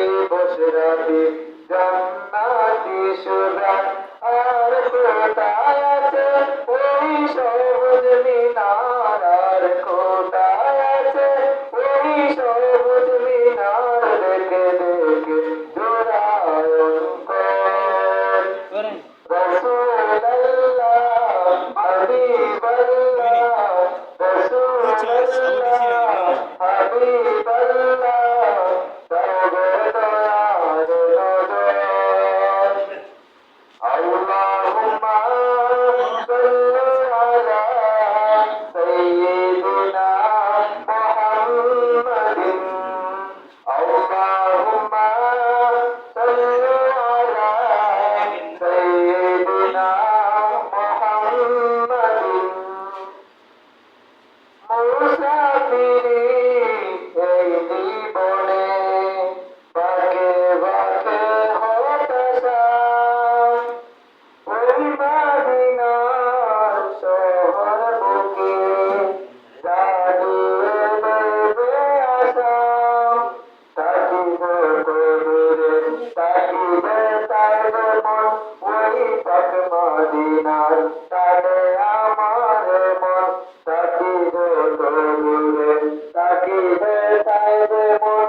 করে দিয়ে বসে রাখি। জান্নাতি সুজান আর কোথায়? i Allah তাকিবে তাই রে মন।